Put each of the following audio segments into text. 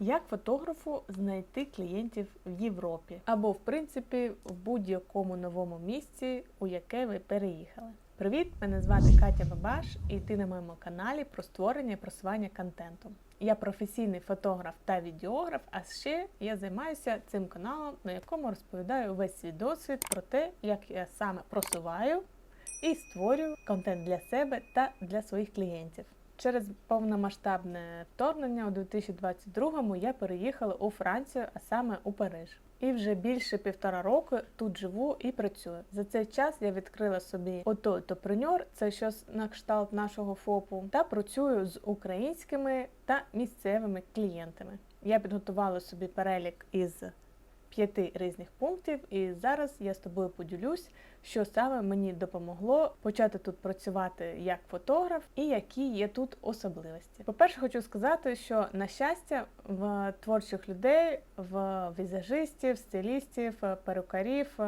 Як фотографу знайти клієнтів в Європі або, в принципі, в будь-якому новому місці, у яке ви переїхали? Привіт! Мене звати Катя Бабаш, і ти на моєму каналі про створення і просування контенту. Я професійний фотограф та відеограф, а ще я займаюся цим каналом, на якому розповідаю весь свій досвід про те, як я саме просуваю і створюю контент для себе та для своїх клієнтів. Через повномасштабне вторгнення у 2022-му я переїхала у Францію, а саме у Париж. І вже більше півтора року тут живу і працюю. За цей час я відкрила собі ото топреньор, це щось на кшталт нашого ФОПу, та працюю з українськими та місцевими клієнтами. Я підготувала собі перелік із п'яти різних пунктів, і зараз я з тобою поділюсь, що саме мені допомогло почати тут працювати як фотограф і які є тут особливості. По-перше, хочу сказати, що на щастя, в творчих людей, в візажистів, стилістів, перукарів,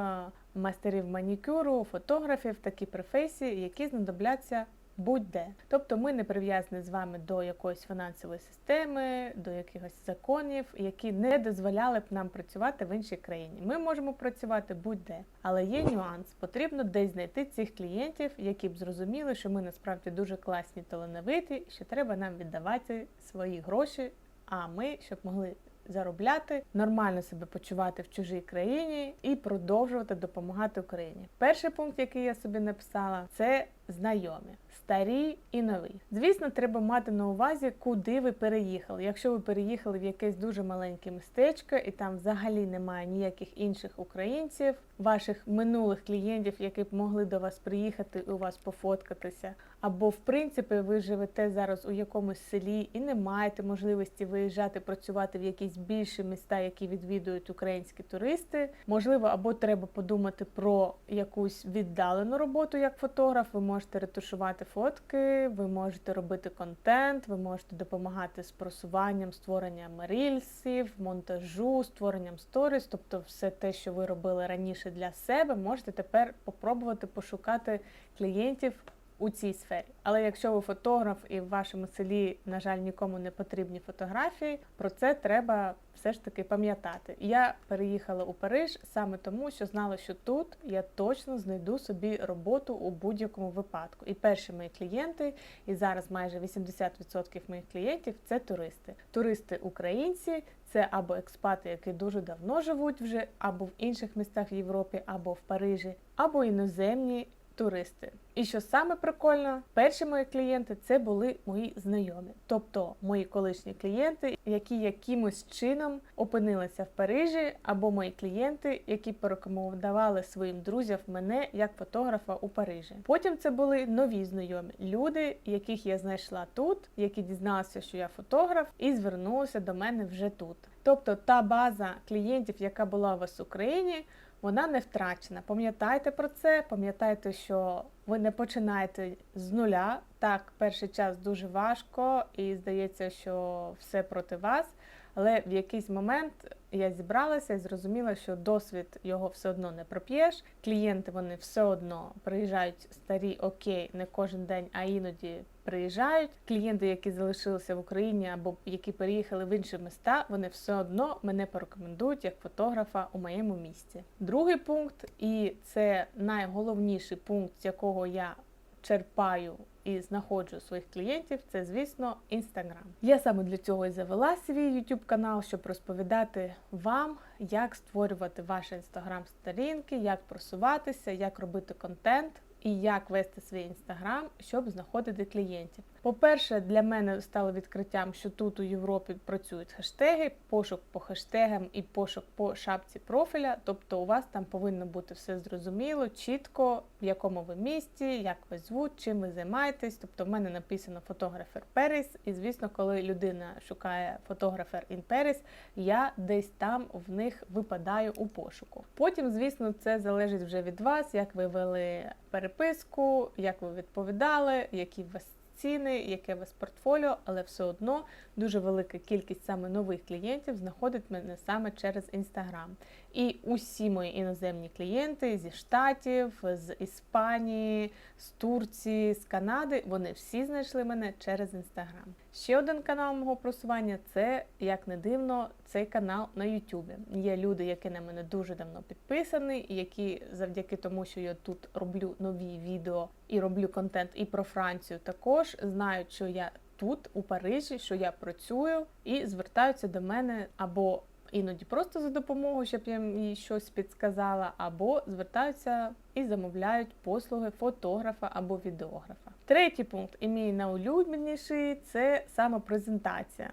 майстерів манікюру, фотографів такі професії, які знадобляться будь-де. Тобто ми не прив'язані з вами до якоїсь фінансової системи, до якихось законів, які не дозволяли б нам працювати в іншій країні. Ми можемо працювати будь-де, але є нюанс. Потрібно десь знайти цих клієнтів, які б зрозуміли, що ми насправді дуже класні талановиті, що треба нам віддавати свої гроші. А ми щоб могли заробляти, нормально себе почувати в чужій країні і продовжувати допомагати Україні. Перший пункт, який я собі написала, це знайомі. Старі і нові. Звісно, треба мати на увазі, куди ви переїхали. Якщо ви переїхали в якесь дуже маленьке містечко, і там взагалі немає ніяких інших українців, ваших минулих клієнтів, які б могли до вас приїхати і у вас пофоткатися. Або, в принципі, ви живете зараз у якомусь селі і не маєте можливості виїжджати працювати в якісь більші міста, які відвідують українські туристи. Можливо, або треба подумати про якусь віддалену роботу як фотограф. Ви можете ретушувати фотки, ви можете робити контент, ви можете допомагати з просуванням, створенням рільсів, монтажу, створенням сторіс, тобто все те, що ви робили раніше для себе, можете тепер попробувати пошукати клієнтів у цій сфері. Але якщо ви фотограф і в вашому селі, на жаль, нікому не потрібні фотографії, про це треба все ж таки пам'ятати. Я переїхала у Париж саме тому, що знала, що тут я точно знайду собі роботу у будь-якому випадку. І перші мої клієнти, і зараз майже 80% моїх клієнтів це туристи. Туристи українці. Це або експати, які дуже давно живуть вже, або в інших містах в Європі, або в Парижі, або іноземні туристи. І що саме прикольно, перші мої клієнти це були мої знайомі, тобто мої колишні клієнти, які якимось чином опинилися в Парижі, або мої клієнти, які порекомендували своїм друзям мене як фотографа у Парижі. Потім це були нові знайомі люди, яких я знайшла тут, які дізналися, що я фотограф, і звернулися до мене вже тут. Тобто та база клієнтів, яка була у вас в Україні вона не втрачена. Пам'ятайте про це, пам'ятайте, що ви не починаєте з нуля. Так, перший час дуже важко, і здається, що все проти вас. Але в якийсь момент я зібралася і зрозуміла, що досвід його все одно не проп'єш. Клієнти вони все одно приїжджають старі, окей, не кожен день, а іноді приїжджають. Клієнти, які залишилися в Україні або які переїхали в інші міста, вони все одно мене порекомендують як фотографа у моєму місті. Другий пункт, і це найголовніший пункт, з якого я черпаю і знаходжу своїх клієнтів, це, звісно, Інстаграм. Я саме для цього і завела свій YouTube канал, щоб розповідати вам, як створювати ваші інстаграм-сторінки, як просуватися, як робити контент. І як вести свій інстаграм, щоб знаходити клієнтів. По-перше, для мене стало відкриттям, що тут у Європі працюють хештеги, пошук по хештегам і пошук по шапці профіля. Тобто у вас там повинно бути все зрозуміло, чітко, в якому ви місті, як ви звуть, чим ви займаєтесь. Тобто, в мене написано фотографер Періс, і звісно, коли людина шукає фотографер in Paris, я десь там в них випадаю у пошуку. Потім, звісно, це залежить вже від вас, як ви вели переписку, як ви відповідали, які вас ціни, яке вас портфоліо, але все одно дуже велика кількість саме нових клієнтів знаходить мене саме через інстаграм. І усі мої іноземні клієнти зі Штатів, з Іспанії, з Турції, з Канади, вони всі знайшли мене через інстаграм. Ще один канал мого просування це, як не дивно, цей канал на Ютубі. Є люди, які на мене дуже давно підписані, які завдяки тому, що я тут роблю нові відео і роблю контент і про Францію, також знають, що я тут, у Парижі, що я працюю, і звертаються до мене або іноді просто за допомогою, щоб я їй щось підсказала, або звертаються і замовляють послуги фотографа або відеографа. Третій пункт, і мій найулюбленіший, це самопрезентація.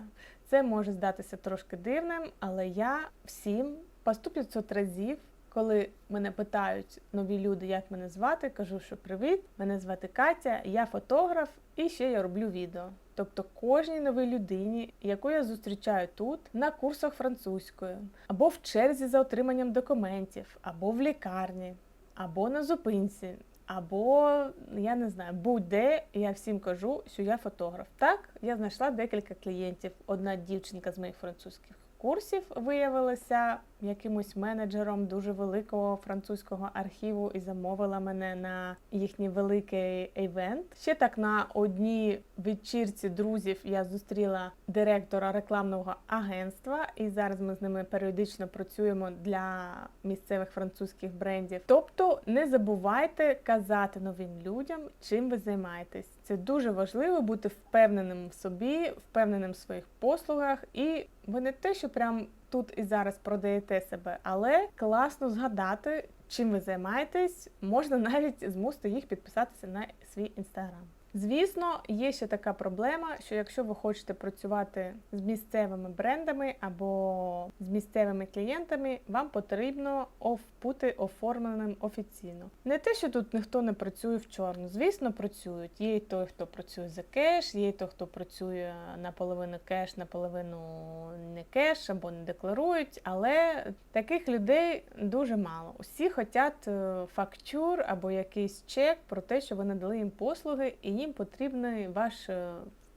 Це може здатися трошки дивним, але я всім по 100-500 разів, коли мене питають нові люди, як мене звати, кажу, що привіт, мене звати Катя, я фотограф і ще я роблю відео. Тобто кожній новій людині, яку я зустрічаю тут, на курсах французької, або в черзі за отриманням документів, або в лікарні, або на зупинці, або я не знаю, будь-де я всім кажу, що я фотограф. Так, я знайшла декілька клієнтів. Одна дівчинка з моїх французьких курсів виявилася якимось менеджером дуже великого французького архіву і замовила мене на їхній великий івент. Ще так на одній вечірці друзів я зустріла директора рекламного агентства, і зараз ми з ними періодично працюємо для місцевих французьких брендів. Тобто не забувайте казати новим людям, чим ви займаєтесь. Це дуже важливо бути впевненим в собі, впевненим в своїх послугах, і ви не те, що прям тут і зараз продаєте себе, але класно згадати, чим ви займаєтесь. Можна навіть змусити їх підписатися на свій інстаграм. Звісно, є ще така проблема, що якщо ви хочете працювати з місцевими брендами або з місцевими клієнтами, вам потрібно бути оформленим офіційно. Не те, що тут ніхто не працює в чорну. Звісно, працюють. Є й той, хто працює за кеш, є той, хто працює наполовину кеш, наполовину не кеш або не декларують. Але таких людей дуже мало. Усі хочуть е, фактур або якийсь чек про те, що ви надали їм послуги, і їм потрібний ваш е,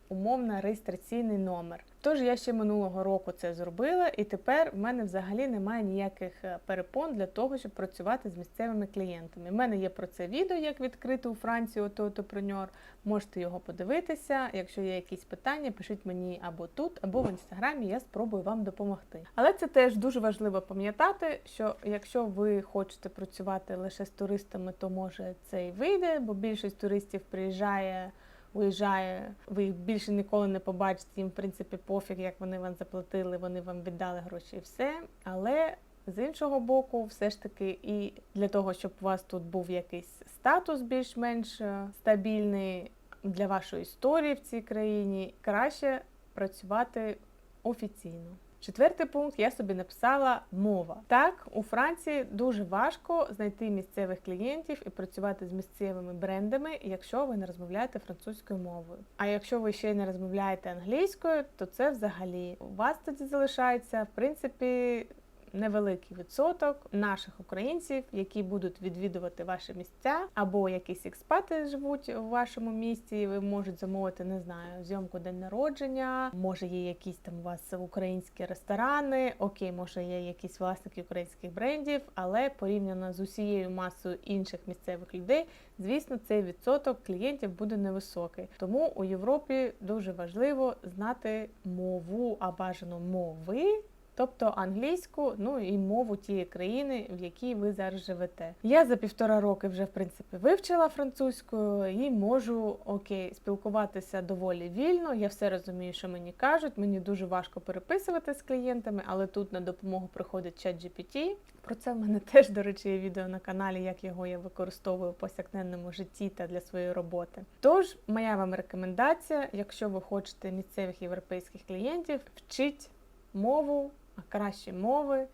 умовно реєстраційний номер. Тож я ще минулого року це зробила, і тепер в мене взагалі немає ніяких е, перепон для того, щоб працювати з місцевими клієнтами. У мене є про це відео, як відкрити у Франції отопреньор. Можете його подивитися. Якщо є якісь питання, пишіть мені або тут, або в інстаграмі. Я спробую вам допомогти. Але це теж дуже важливо пам'ятати, що якщо ви хочете працювати лише з туристами, то може це і вийде, бо більшість туристів приїжджає уїжджає, ви їх більше ніколи не побачите. Їм в принципі пофіг, як вони вам заплатили, вони вам віддали гроші і все. Але з іншого боку, все ж таки, і для того, щоб у вас тут був якийсь статус більш-менш е, стабільний для вашої історії в цій країні, краще працювати офіційно. Четвертий пункт я собі написала мова. Так, у Франції дуже важко знайти місцевих клієнтів і працювати з місцевими брендами, якщо ви не розмовляєте французькою мовою. А якщо ви ще не розмовляєте англійською, то це взагалі у вас тоді залишається в принципі. Невеликий відсоток наших українців, які будуть відвідувати ваші місця, або якісь експати живуть у вашому місті. і Ви можуть замовити, не знаю, зйомку день народження. Може, є якісь там у вас українські ресторани. Окей, може є якісь власники українських брендів, але порівняно з усією масою інших місцевих людей, звісно, цей відсоток клієнтів буде невисокий. Тому у Європі дуже важливо знати мову, а бажано мови. Тобто англійську, ну і мову тієї країни, в якій ви зараз живете. Я за півтора роки вже в принципі вивчила французьку і можу окей спілкуватися доволі вільно. Я все розумію, що мені кажуть. Мені дуже важко переписувати з клієнтами, але тут на допомогу приходить чат GPT. Про це в мене теж, до речі, є відео на каналі, як його я використовую в повсякденному житті та для своєї роботи. Тож, моя вам рекомендація, якщо ви хочете місцевих європейських клієнтів, вчіть мову кращі мови.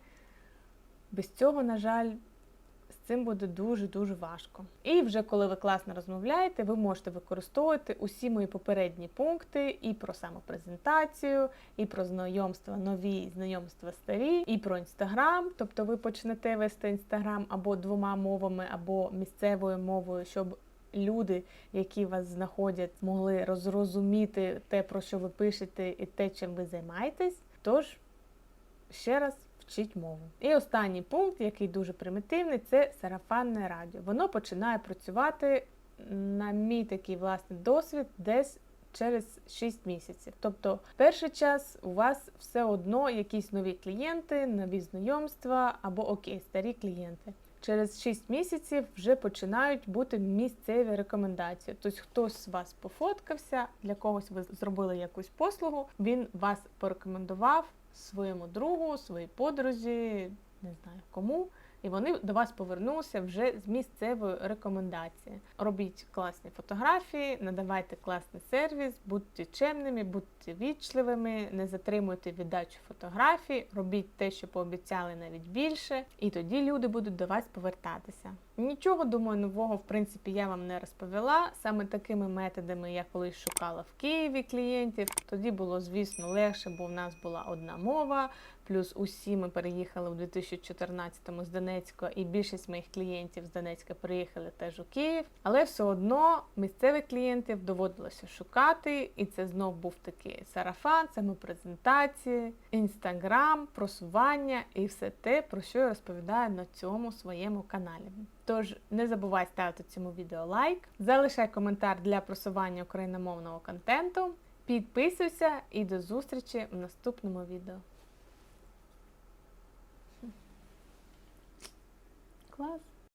Без цього, на жаль, з цим буде дуже-дуже важко. І вже коли ви класно розмовляєте, ви можете використовувати усі мої попередні пункти і про самопрезентацію, і про знайомства нові, знайомства старі, і про інстаграм. Тобто ви почнете вести інстаграм або двома мовами, або місцевою мовою, щоб люди, які вас знаходять, могли розрозуміти те, про що ви пишете, і те, чим ви займаєтесь. Тож ще раз вчіть мову. І останній пункт, який дуже примітивний, це сарафанне радіо. Воно починає працювати, на мій такий власний досвід, десь через 6 місяців. Тобто, перший час у вас все одно якісь нові клієнти, нові знайомства або окей, старі клієнти. Через 6 місяців вже починають бути місцеві рекомендації. Тобто хтось з вас пофоткався, для когось ви зробили якусь послугу, він вас порекомендував своєму другу, своїй подрузі, не знаю кому. І вони до вас повернулися вже з місцевої рекомендації. Робіть класні фотографії, надавайте класний сервіс, будьте чемними, будьте вічливими, не затримуйте віддачу фотографій, робіть те, що пообіцяли навіть більше, і тоді люди будуть до вас повертатися. Нічого думаю, нового в принципі я вам не розповіла. Саме такими методами я колись шукала в Києві клієнтів. Тоді було, звісно, легше, бо в нас була одна мова. Плюс усі ми переїхали у 2014-му з Донецька, і більшість моїх клієнтів з Донецька переїхали теж у Київ. Але все одно місцевих клієнтів доводилося шукати, і це знов був такий сарафан, самопрезентації, інстаграм, просування і все те, про що я розповідаю на цьому своєму каналі. Тож не забувай ставити цьому відео лайк, залишай коментар для просування україномовного контенту, підписуйся і до зустрічі в наступному відео. Клас!